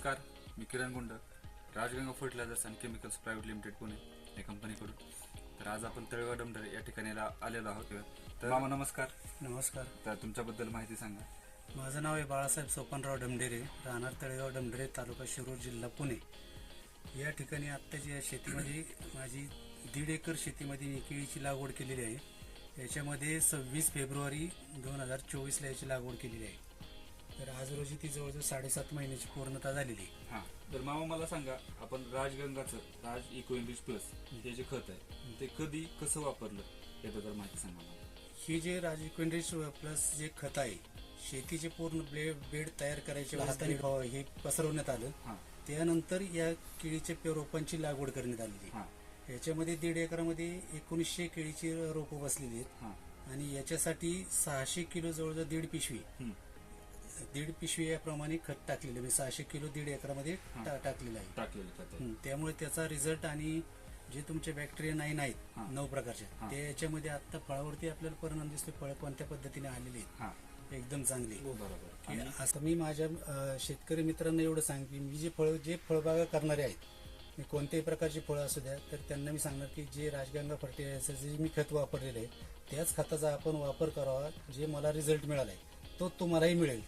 Kiran Gund Rajganga fertilisers and chemicals private limited Pune या कंपनीकडून. तर आज आपण तळेगाव डमडर या ठिकाणी आलेलो आहोत. तर मामा नमस्कार. नमस्कार. तर तुमच्याबद्दल माहिती सांगा. माझं नाव आहे बाळासाहेब सोपानराव डमडेरे राहणार तळेगाव डमडेरे तालुका शिरूर जिल्हा पुणे. या ठिकाणी आत्ताची या शेतीमध्ये माझी दीड एकर शेतीमध्ये मी केळीची लागवड केलेली आहे. याच्यामध्ये सव्वीस फेब्रुवारी दोन हजार चोवीसला याची लागवड केलेली आहे. तर आज रोजी ती जवळजवळ साडेसात महिन्याची पूर्णता झालेली आहे. हां. तर मामा मला सांगा आपण राजगंगाचं राज इको इनरिच प्लस हे जे खत आहे ते कधी कसं वापरलं? याबद्दल माहिती सांगा मला. ही जे राज इक्विंड्रिच प्लस जे खत आहे शेतीचे पूर्ण ब्ले बेड तयार करायचे हाताने फवा- हे पसरवण्यात आलं. हां. त्यानंतर या केळीच्या पे- रोपांची लागवड करण्यात आलेली हां. याच्यामध्ये दीड एकरामध्ये एकोणीसशे केळीची रोपं बसलेली आहेत. हां. आणि याच्यासाठी सहाशे किलो जवळजवळ दीड पिशवी हं. दीड पिशवी याप्रमाणे खत टाकलेलं म्हणजे सहाशे किलो दीड एकरामध्ये टा- टाकलेलं आहे. टाकलेलं खत आहे. हं, त्यामुळे त्याचा रिझल्ट आणि जे तुमचे बॅक्टेरिया नाईन आहेत हा. नऊ प्रकारचे हा. ते याच्यामध्ये आता फळावरती आपल्याला परिणाम दिसतो फळ कोणत्या पद्धतीने आलेले आहेत? हां. एकदम चांगली. बरोबर. की आणि असं मी माझ्या अ, शेतकरी मित्रांना एवढं सांग की मी जे फळ जे फळबागा करणारे आहेत मी कोणत्याही प्रकारची फळं असू द्या तर त्यांना मी सांगणार की जे राजगंगा फर्टिलायझर जे मी खत वापरलेलं आहे त्याच खताचा आपण वापर करावा जे मला रिझल्ट मिळाला आहे तो तुम्हालाही मिळेल.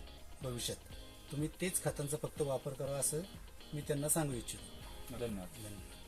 भविष्यात. तुम्ही तेच खतांचा फक्त वापर करावा असं मी त्यांना सांगू इच्छितो. धन्यवाद. धन्यवाद.